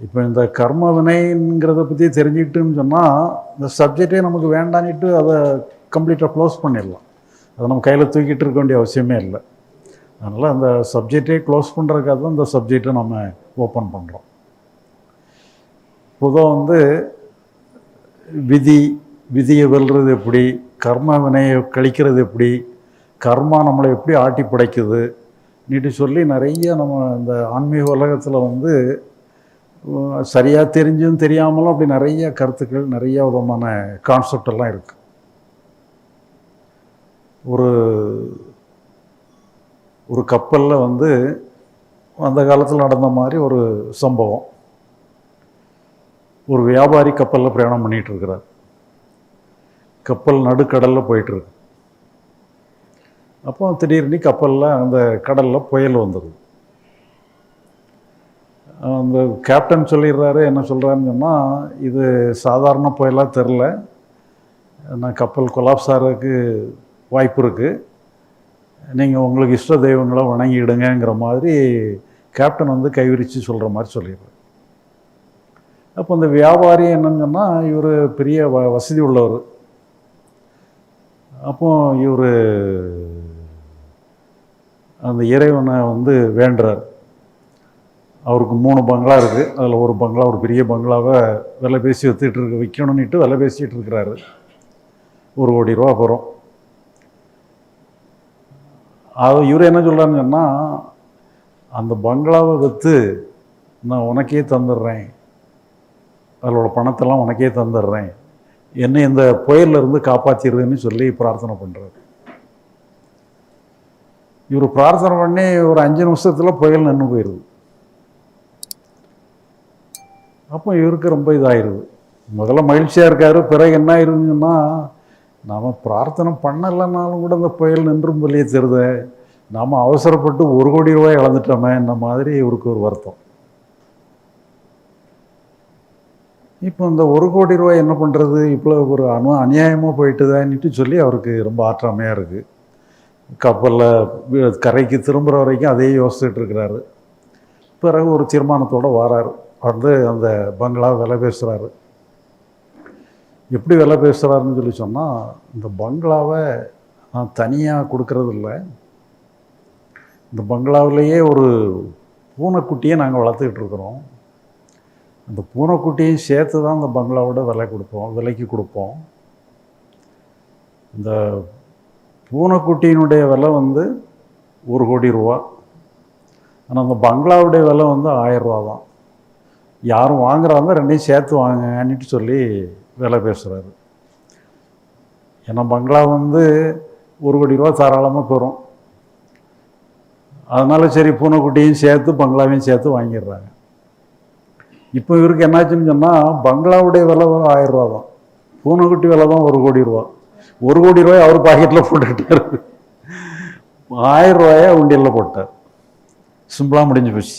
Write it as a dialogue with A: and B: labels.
A: இப்போ இந்த கர்ம வினைங்கிறத பற்றி தெரிஞ்சுக்கிட்டுன்னு சொன்னால் இந்த சப்ஜெக்டே நமக்கு வேண்டானிட்டு அதை கம்ப்ளீட்டாக க்ளோஸ் பண்ணிடலாம். அதை நம்ம கையில் தூக்கிட்டு இருக்க வேண்டிய அவசியமே இல்லை. அதனால் அந்த சப்ஜெக்டே க்ளோஸ் பண்ணுறதுக்காக தான் இந்த சப்ஜெக்டை நம்ம ஓப்பன் பண்ணுறோம் பொதுவாக வந்து விதி விதியை வெல்றது எப்படி கர்ம வினையை கழிக்கிறது எப்படி கர்மா நம்மளை எப்படி ஆட்டி படைக்குது நீட்டு சொல்லி நிறைய நம்ம இந்த ஆன்மீக உலகத்தில் வந்து சரியாக தெரிஞ்சும் தெரியாமலும் அப்படி நிறைய கருத்துக்கள் நிறைய விதமான கான்செப்ட் எல்லாம் இருக்குது ஒரு ஒரு கப்பலில் வந்து அந்த காலத்தில் நடந்த மாதிரி ஒரு சம்பவம். ஒரு வியாபாரி கப்பலில் பிரயாணம் பண்ணிகிட்டு இருக்கிறார். கப்பல் நடுக்கடலில் போயிட்டுருக்கு அப்போ திடீர்னு கப்பலில் அந்த கடலில் புயல் வந்துடுது அந்த கேப்டன் சொல்லிடுறாரு என்ன சொல்கிறாருன்னு சொன்னால் இது சாதாரண புயலாக தெரில நான் கப்பல் கொலாப்ஸ் ஆகிறதுக்கு வாய்ப்பு இருக்குது நீங்கள் உங்களுக்கு இஷ்ட தெய்வங்களை வணங்கிடுங்கிற மாதிரி கேப்டன் வந்து கைவிரித்து சொல்கிற மாதிரி சொல்லிடுறாரு. அப்போ இந்த வியாபாரி என்னன்னு சொன்னால் இவர் பெரிய வ வசதி உள்ளவர். அப்போ இவர் அந்த இறைவனை வந்து வேண்டுறார். அவருக்கு மூணு பங்களா இருக்குது அதில் ஒரு பங்களா ஒரு பெரிய பங்களாவை விலை பேசி வித்துட்டு இருக்க விற்கணும்னுட்டு விலை பேசிகிட்டு இருக்கிறாரு. ஒரு கோடி ரூபா போகிறோம் அது இவர் என்ன சொல்கிறாருன்னு சொன்னால் அந்த பங்களாவை விற்று நான் உனக்கே தந்துடுறேன். அதோட பணத்தெல்லாம் உனக்கே தந்துடுறேன். என்னை இந்த புயல்லேருந்து காப்பாற்றிடுதுன்னு சொல்லி பிரார்த்தனை பண்ணுறாரு இவர் பிரார்த்தனை பண்ணி ஒரு அஞ்சு நிமிஷத்தில் புயல் நின்று போயிடுது அப்போ இவருக்கு ரொம்ப இதாகிடுது முதல்ல மகிழ்ச்சியாக இருக்காரு பிறகு என்ன ஆயிருதுன்னா நாம் பிரார்த்தனை பண்ணலைனாலும் கூட இந்த புயல் நின்றும் வெளியே தெரியுது. நாம் அவசரப்பட்டு ஒரு கோடி ரூபாய் இழந்துட்டோமே இந்த மாதிரி இவருக்கு ஒரு வருத்தம். இப்போ இந்த ஒரு கோடி ரூபாய் என்ன பண்ணுறது இப்போ ஒரு அணு அநியாயமாக போயிட்டுதான்ட்டு சொல்லி அவருக்கு ரொம்ப ஆற்றாமையாக இருக்குது கப்பலில் கரைக்கு திரும்புகிற வரைக்கும் அதே யோசிச்சுட்டு இருக்கிறாரு. பிறகு ஒரு தீர்மானத்தோடு வராரு. வந்து அந்த பங்களா விலை பேசுகிறாரு எப்படி விலை பேசுகிறாருன்னு சொல்லி சொன்னால் இந்த பங்களாவை நான் தனியாக கொடுக்கறது இல்லை இந்த பங்களாவிலேயே ஒரு பூனைக்குட்டியை நாங்கள் வளர்த்துக்கிட்டு இருக்கிறோம். அந்த பூனைக்குட்டியும் சேர்த்து தான் அந்த பங்களாவோட விலை கொடுப்போம் விலைக்கு கொடுப்போம். இந்த பூனைக்குட்டியினுடைய விலை வந்து ஒரு கோடி ரூபா. ஆனால் அந்த பங்களாவுடைய விலை வந்து ஆயரூவா தான். யாரும் வாங்குறாங்க ரெண்டையும் சேர்த்து வாங்கன்னுட்டு சொல்லி விலை பேசுகிறாரு ஏன்னா பங்களா வந்து ஒரு கோடி ரூபா தாராளமாக பெறும். அதனால் சரி பூனைக்குட்டியும் சேர்த்து பங்களாவையும் சேர்த்து வாங்கிடுறாங்க. இப்போ இவருக்கு என்னாச்சுன்னு சொன்னால் பங்களாவுடைய விலை ஆயிரம் ரூபா தான். பூனைக்குட்டி விலை தான் ஒரு கோடி ரூபா. ஒரு கோடி ரூபாய் அவர் பாக்கெட்டில் போட்டுக்கிட்டார். ஆயிரம் ரூபாயை உண்டியலில் போட்டார். சிம்பிளாக முடிஞ்சு போச்சு.